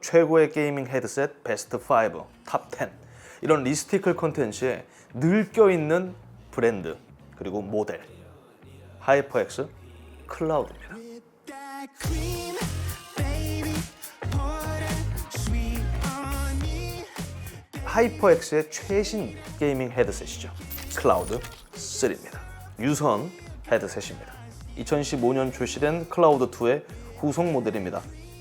최고의 게이밍 헤드셋 베스트 5, 탑 10 이런 리스티클 콘텐츠에 늘 껴있는 브랜드 그리고 모델 하이퍼엑스 클라우드입니다. 하이퍼엑스의 최신 게이밍 헤드셋이죠. 클라우드 3입니다. 유선 헤드셋입니다. 2015년 출시된 클라우드 2의 후속 모델입니다.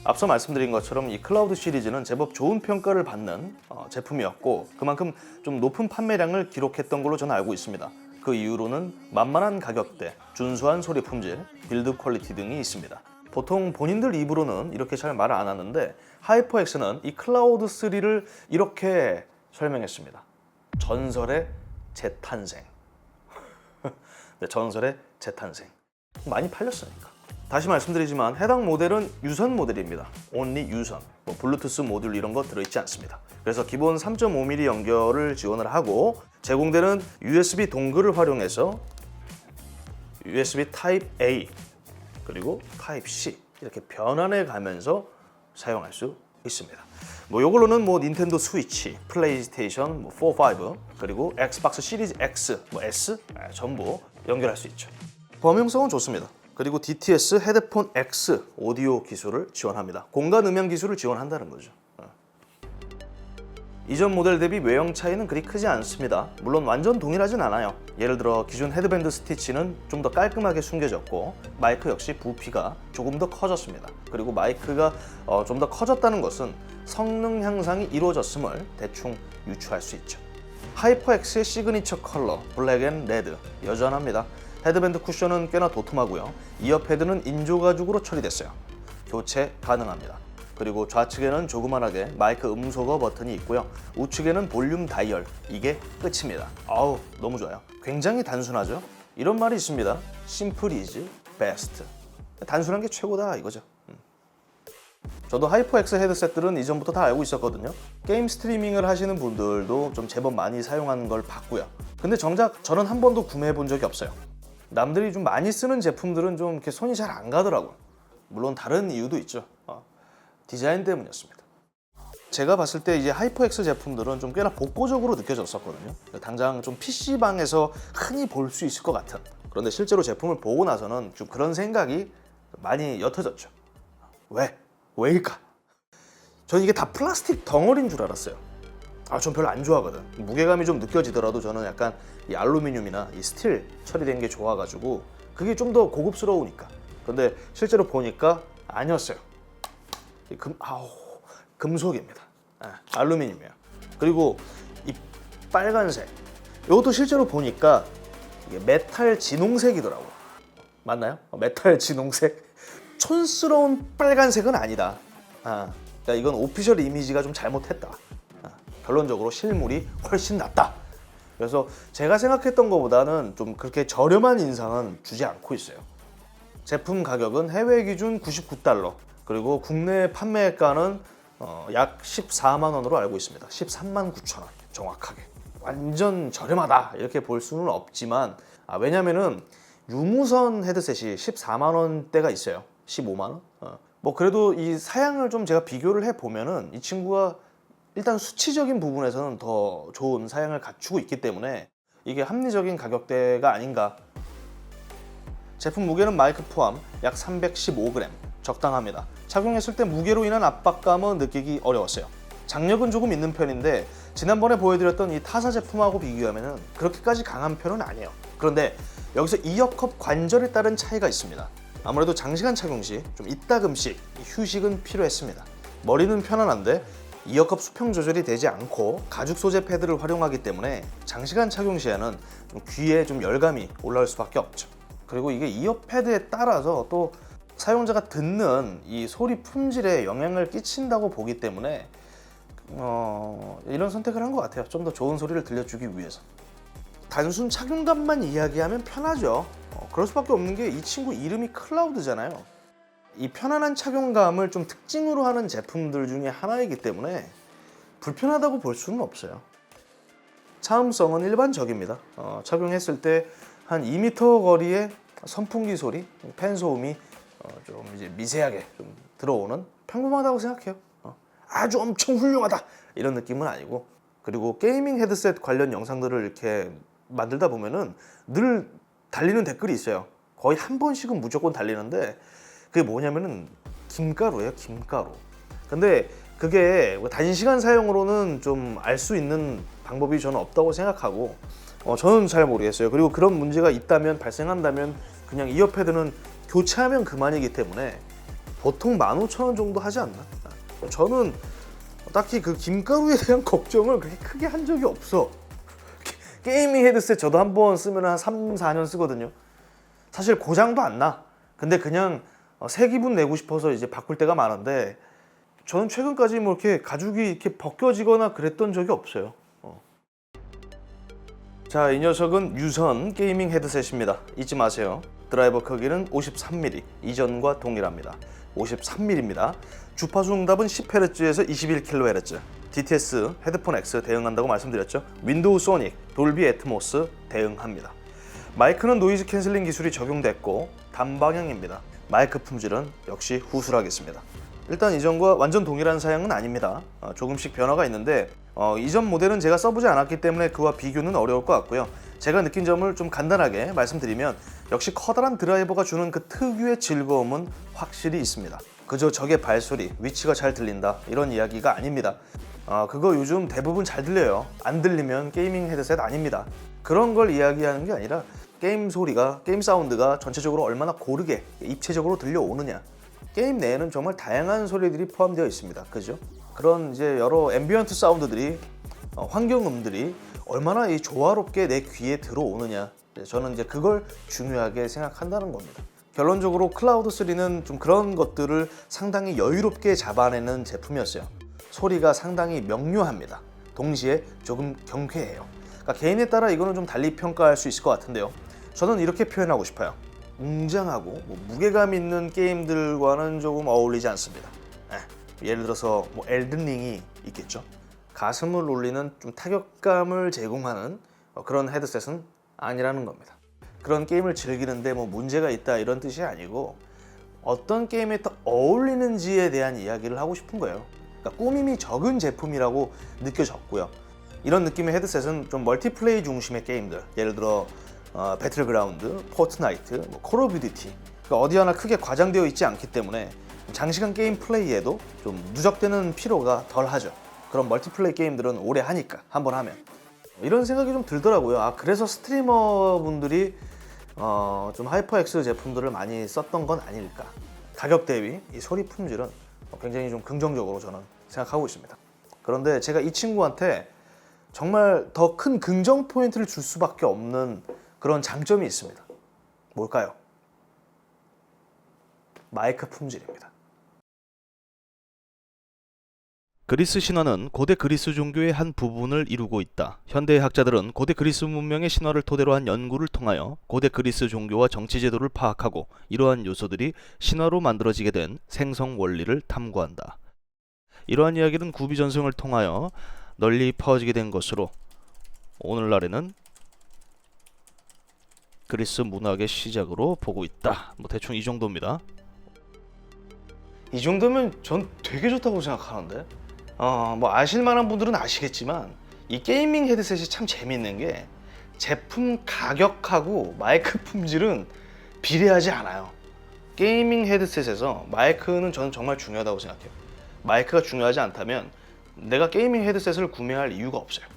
앞서 말씀드린 것처럼 이 클라우드 시리즈는 제법 좋은 평가를 받는 어, 제품이었고 그만큼 좀 높은 판매량을 기록했던 걸로 저는 알고 있습니다. 그 이유로는 만만한 가격대, 준수한 소리 품질, 빌드 퀄리티 등이 있습니다. 보통 본인들 입으로는 이렇게 잘말안 하는데 하이퍼엑스는 이 클라우드 3를 이렇게 설명했습니다. 전설의 재탄생. 네, 전설의 재탄생. 많이 팔렸으니까. 다시 말씀드리지만 해당 모델은 유선 모델입니다. 온리 유선. 뭐 블루투스 모듈 이런 거 들어있지 않습니다. 그래서 기본 3.5mm 연결을 지원을 하고 제공되는 USB 동글을 활용해서 USB 타입 A 그리고 타입 C 이렇게 변환해 가면서 사용할 수 있습니다. 뭐 이걸로는 뭐 닌텐도 스위치, 플레이스테이션, 뭐 4, 5 그리고 엑스박스 시리즈 X, 뭐 S 아, 전부 연결할 수 있죠. 범용성은 좋습니다. 그리고 DTS 헤드폰 X 오디오 기술을 지원합니다. 공간 음향 기술을 지원한다는 거죠. 어. 이전 모델 대비 외형 차이는 그리 크지 않습니다. 물론 완전 동일하진 않아요. 예를 들어 기존 헤드밴드 스티치는 좀 더 깔끔하게 숨겨졌고 마이크 역시 부피가 조금 더 커졌습니다. 그리고 마이크가 어, 좀 더 커졌다는 것은 성능 향상이 이루어졌음을 대충 유추할 수 있죠. 하이퍼엑스의 시그니처 컬러 블랙 앤 레드 여전합니다. 헤드밴드 쿠션은 꽤나 도톰하고요. 이어 패드는 인조 가죽으로 처리됐어요. 교체 가능합니다. 그리고 좌측에는 조그만하게 마이크 음소거 버튼이 있고요. 우측에는 볼륨 다이얼 이게 끝입니다. 아우 너무 좋아요. 굉장히 단순하죠. 이런 말이 있습니다. 심플 이즈 베스트. 단순한 게 최고다 이거죠. 음. 저도 하이퍼엑스 헤드셋들은 이전부터 다 알고 있었거든요. 게임 스트리밍을 하시는 분들도 좀 제법 많이 사용하는 걸 봤고요. 근데 정작 저는 한 번도 구매해 본 적이 없어요. 남들이 좀 많이 쓰는 제품들은 좀 이렇게 손이 잘 안 가더라고요. 물론 다른 이유도 있죠. 어, 디자인 때문이었습니다. 제가 봤을 때 이제 하이퍼엑스 제품들은 좀 꽤나 복고적으로 느껴졌었거든요. 당장 좀 PC방에서 흔히 볼 수 있을 것 같은. 그런데 실제로 제품을 보고 나서는 좀 그런 생각이 많이 옅어졌죠. 왜? 왜일까? 저는 이게 다 플라스틱 덩어리인 줄 알았어요. 아, 전 별로 안 좋아하거든. 무게감이 좀 느껴지더라도 저는 약간 이 알루미늄이나 이 스틸 처리된 게 좋아가지고 그게 좀 더 고급스러우니까. 근데 실제로 보니까 아니었어요. 이 금, 아우, 금속입니다. 아, 알루미늄이에요. 그리고 이 빨간색. 이것도 실제로 보니까 이게 메탈 진홍색이더라고요. 맞나요? 어, 메탈 진홍색. 촌스러운 빨간색은 아니다. 아, 그러니까 이건 오피셜 이미지가 좀 잘못했다. 아, 결론적으로 실물이 훨씬 낫다. 그래서 제가 생각했던 것보다는 좀 그렇게 저렴한 인상은 주지 않고 있어요. 제품 가격은 해외 기준 99달러 그리고 국내 판매가는 어, 약 14만 원으로 알고 있습니다. 13만 9천 원 정확하게 완전 저렴하다 이렇게 볼 수는 없지만 아, 왜냐면은 유무선 헤드셋이 14만 원대가 있어요. 15만 원. 어. 뭐 그래도 이 사양을 좀 제가 비교를 해 보면은 이 친구가 일단 수치적인 부분에서는 더 좋은 사양을 갖추고 있기 때문에 이게 합리적인 가격대가 아닌가 제품 무게는 마이크 포함 약 315g 적당합니다. 착용했을 때 무게로 인한 압박감은 느끼기 어려웠어요. 장력은 조금 있는 편인데 지난번에 보여드렸던 이 타사 제품하고 비교하면 그렇게까지 강한 편은 아니에요. 그런데 여기서 이어컵 관절에 따른 차이가 있습니다. 아무래도 장시간 착용 시 좀 이따금씩 휴식은 필요했습니다. 머리는 편안한데 이어컵 수평 조절이 되지 않고 가죽 소재 패드를 활용하기 때문에 장시간 착용 시에는 좀 귀에 좀 열감이 올라올 수밖에 없죠. 그리고 이게 이어 패드에 따라서 또 사용자가 듣는 이 소리 품질에 영향을 끼친다고 보기 때문에 어, 이런 선택을 한 것 같아요. 좀 더 좋은 소리를 들려주기 위해서. 단순 착용감만 이야기하면 편하죠. 어, 그럴 수밖에 없는 게 이 친구 이름이 클라우드잖아요. 이 편안한 착용감을 좀 특징으로 하는 제품들 중에 하나이기 때문에 불편하다고 볼 수는 없어요. 차음성은 일반적입니다. 어, 착용했을 때 한 2m 거리의 선풍기 소리, 팬 소음이 어, 좀 이제 미세하게 좀 들어오는 평범하다고 생각해요. 어, 아주 엄청 훌륭하다 이런 느낌은 아니고 그리고 게이밍 헤드셋 관련 영상들을 이렇게 만들다 보면은 늘 달리는 댓글이 있어요. 거의 한 번씩은 무조건 달리는데 그게 뭐냐면은 김가루예요, 김가루. 근데 그게 뭐 단시간 사용으로는 좀 알 수 있는 방법이 저는 없다고 생각하고 어, 저는 잘 모르겠어요. 그리고 그런 문제가 있다면 발생한다면 그냥 이어 패드는 교체하면 그만이기 때문에 보통 15,000원 정도 하지 않나? 저는 딱히 그 김가루에 대한 걱정을 그렇게 크게 한 적이 없어. 게- 게이밍 헤드셋 저도 한 번 쓰면 한 3, 4년 쓰거든요. 사실 고장도 안 나. 근데 그냥 어, 새 기분 내고 싶어서 이제 바꿀 때가 많은데 저는 최근까지 뭐 이렇게 가죽이 이렇게 벗겨지거나 그랬던 적이 없어요. 어. 자, 이 녀석은 유선 게이밍 헤드셋입니다. 잊지 마세요. 드라이버 크기는 53mm, 이전과 동일합니다. 53mm입니다. 주파수 응답은 10Hz에서 21kHz. DTS 헤드폰 X 대응한다고 말씀드렸죠. 윈도우 소닉, 돌비 애트모스 대응합니다. 마이크는 노이즈 캔슬링 기술이 적용됐고 단방향입니다. 마이크 품질은 역시 후술하겠습니다. 일단 이전과 완전 동일한 사양은 아닙니다. 어, 조금씩 변화가 있는데 어, 이전 모델은 제가 써보지 않았기 때문에 그와 비교는 어려울 것 같고요. 제가 느낀 점을 좀 간단하게 말씀드리면 역시 커다란 드라이버가 주는 그 특유의 즐거움은 확실히 있습니다. 그저 적의 발소리, 위치가 잘 들린다 이런 이야기가 아닙니다. 아, 그거 요즘 대부분 잘 들려요. 안 들리면 게이밍 헤드셋 아닙니다. 그런 걸 이야기하는 게 아니라 게임 소리가, 게임 사운드가 전체적으로 얼마나 고르게 입체적으로 들려오느냐. 게임 내에는 정말 다양한 소리들이 포함되어 있습니다. 그죠? 그런 이제 여러 앰비언트 사운드들이 어, 환경음들이 얼마나 이 조화롭게 내 귀에 들어오느냐. 네, 저는 이제 그걸 중요하게 생각한다는 겁니다. 결론적으로 클라우드 3는 좀 그런 것들을 상당히 여유롭게 잡아내는 제품이었어요. 소리가 상당히 명료합니다. 동시에 조금 경쾌해요. 그러니까 개인에 따라 이거는 좀 달리 평가할 수 있을 것 같은데요. 저는 이렇게 표현하고 싶어요. 웅장하고 뭐 무게감 있는 게임들과는 조금 어울리지 않습니다. 예, 예를 들어서 뭐 엘든링이 있겠죠. 가슴을 울리는 좀 타격감을 제공하는 어, 그런 헤드셋은 아니라는 겁니다. 그런 게임을 즐기는데 뭐 문제가 있다 이런 뜻이 아니고 어떤 게임에 더 어울리는지에 대한 이야기를 하고 싶은 거예요. 그러니까 꾸밈이 적은 제품이라고 느껴졌고요. 이런 느낌의 헤드셋은 좀 멀티플레이 중심의 게임들, 예를 들어 어, 배틀그라운드, 포트나이트, 뭐, 콜 오브 듀티 그러니까 어디 하나 크게 과장되어 있지 않기 때문에 장시간 게임 플레이에도 좀 누적되는 피로가 덜하죠. 그런 멀티플레이 게임들은 오래 하니까 한번 하면 이런 생각이 좀 들더라고요. 아 그래서 스트리머 분들이 어, 좀 하이퍼엑스 제품들을 많이 썼던 건 아닐까. 가격 대비 이 소리 품질은 굉장히 좀 긍정적으로 저는 생각하고 있습니다. 그런데 제가 이 친구한테 정말 더 큰 긍정 포인트를 줄 수밖에 없는 그런 장점이 있습니다. 뭘까요? 마이크 품질입니다. 그리스 신화는 고대 그리스 종교의 한 부분을 이루고 있다. 현대의 학자들은 고대 그리스 문명의 신화를 토대로 한 연구를 통하여 고대 그리스 종교와 정치 제도를 파악하고 이러한 요소들이 신화로 만들어지게 된 생성 원리를 탐구한다. 이러한 이야기는 구비 전승을 통하여 널리 퍼지게 된 것으로 오늘날에는 그리스 문학의 시작으로 보고 있다. 뭐 대충 이 정도입니다. 이 정도면 전 되게 좋다고 생각하는데. 어, 뭐 아실 만한 분들은 아시겠지만 이 게이밍 헤드셋이 참 재밌는 게 제품 가격하고 마이크 품질은 비례하지 않아요. 게이밍 헤드셋에서 마이크는 저는 정말 중요하다고 생각해요. 마이크가 중요하지 않다면 내가 게이밍 헤드셋을 구매할 이유가 없어요.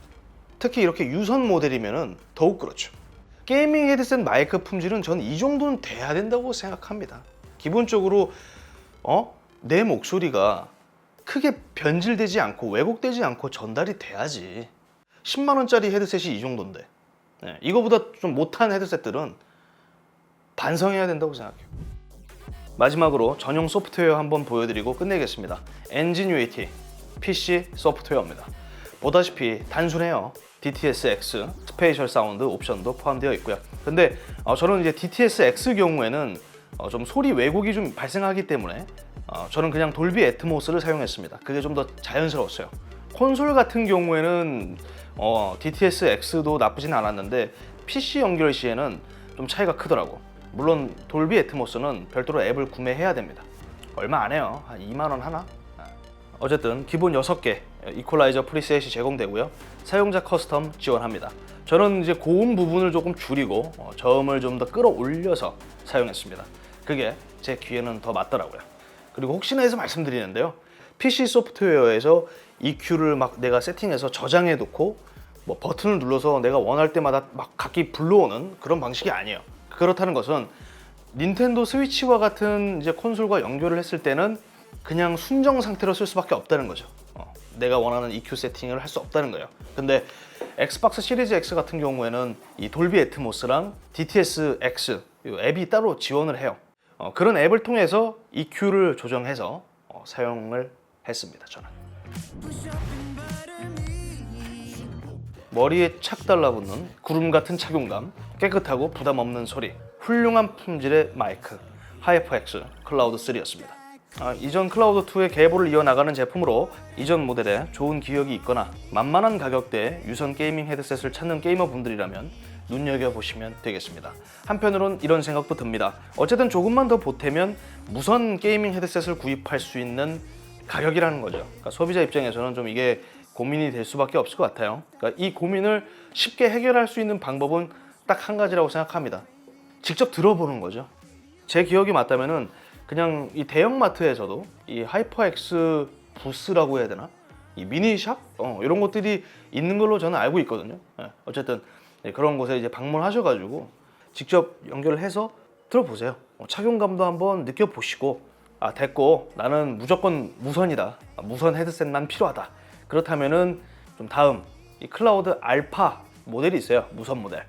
특히 이렇게 유선 모델이면은 더욱 그렇죠. 게이밍 헤드셋 마이크 품질은 저는 이 정도는 돼야 된다고 생각합니다. 기본적으로 어? 내 목소리가 크게 변질되지 않고 왜곡되지 않고 전달이 돼야지. 10만 원짜리 헤드셋이 이 정도인데. 네, 이거보다 좀 못한 헤드셋들은 반성해야 된다고 생각해요. 마지막으로 전용 소프트웨어 한번 보여드리고 끝내겠습니다. 엔지뉴이티 PC 소프트웨어입니다. 보다시피 단순해요. DTS-X 스페이셜 사운드 옵션도 포함되어 있고요. 근데 어, 저는 이제 DTS-X 경우에는 어, 좀 소리 왜곡이 좀 발생하기 때문에 어, 저는 그냥 돌비 애트모스를 사용했습니다. 그게 좀 더 자연스러웠어요. 콘솔 같은 경우에는 어, DTS-X도 나쁘진 않았는데 PC 연결 시에는 좀 차이가 크더라고. 물론 돌비 애트모스는 별도로 앱을 구매해야 됩니다. 얼마 안 해요. 한 2만 원 하나? 아, 어쨌든 기본 6개 이퀄라이저 프리셋이 제공되고요. 사용자 커스텀 지원합니다. 저는 이제 고음 부분을 조금 줄이고 어, 저음을 좀 더 끌어올려서 사용했습니다. 그게 제 귀에는 더 맞더라고요. 그리고 혹시나 해서 말씀드리는데요. PC 소프트웨어에서 EQ를 막 내가 세팅해서 저장해 놓고 뭐 버튼을 눌러서 내가 원할 때마다 막 각기 불러오는 그런 방식이 아니에요. 그렇다는 것은 닌텐도 스위치와 같은 이제 콘솔과 연결을 했을 때는 그냥 순정 상태로 쓸 수밖에 없다는 거죠. 어, 내가 원하는 EQ 세팅을 할 수 없다는 거예요. 근데 엑스박스 시리즈 X 같은 경우에는 이 돌비 애트모스랑 DTS X 이 앱이 따로 지원을 해요. 어, 그런 앱을 통해서 EQ를 조정해서 어, 사용을 했습니다. 저는. 머리에 착 달라붙는 구름 같은 착용감, 깨끗하고 부담 없는 소리, 훌륭한 품질의 마이크, 하이퍼엑스 클라우드 3였습니다. 아, 이전 클라우드 2의 계보를 이어나가는 제품으로 이전 모델에 좋은 기억이 있거나 만만한 가격대에 유선 게이밍 헤드셋을 찾는 게이머 분들이라면 눈여겨 보시면 되겠습니다. 한편으론 이런 생각도 듭니다. 어쨌든 조금만 더 보태면 무선 게이밍 헤드셋을 구입할 수 있는 가격이라는 거죠. 그러니까 소비자 입장에서는 좀 이게 고민이 될 수밖에 없을 것 같아요. 그러니까 이 고민을 쉽게 해결할 수 있는 방법은 딱 한 가지라고 생각합니다. 직접 들어보는 거죠. 제 기억이 맞다면은 그냥 이 대형 마트에서도 이 하이퍼엑스 부스라고 해야 되나? 이 미니샵 어, 이런 것들이 있는 걸로 저는 알고 있거든요. 예, 어쨌든 네, 그런 곳에 이제 방문하셔가지고 직접 연결을 해서 들어보세요. 어, 착용감도 한번 느껴보시고 아 됐고 나는 무조건 무선이다. 아, 무선 헤드셋만 필요하다. 그렇다면은 좀 다음 이 클라우드 알파 모델이 있어요. 무선 모델.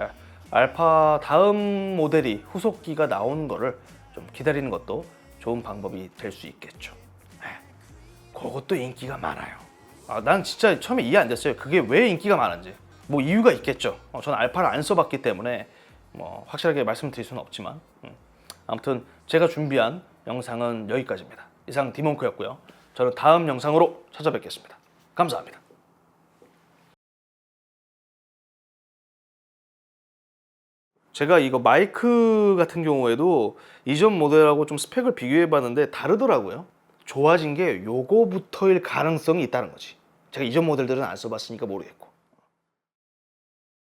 예, 알파 다음 모델이 후속기가 나오는 거를 좀 기다리는 것도 좋은 방법이 될 수 있겠죠. 예, 그것도 인기가 많아요. 아, 난 진짜 처음에 이해 안 됐어요. 그게 왜 인기가 많은지. 뭐 이유가 있겠죠. 어, 저는 알파를 안 써봤기 때문에 뭐 확실하게 말씀드릴 수는 없지만 음. 아무튼 제가 준비한 영상은 여기까지입니다. 이상 디몬크였고요. 저는 다음 영상으로 찾아뵙겠습니다. 감사합니다. 제가 이거 마이크 같은 경우에도 이전 모델하고 좀 스펙을 비교해 봤는데 다르더라고요. 좋아진 게 요거부터일 가능성이 있다는 거지. 제가 이전 모델들은 안 써봤으니까 모르겠고.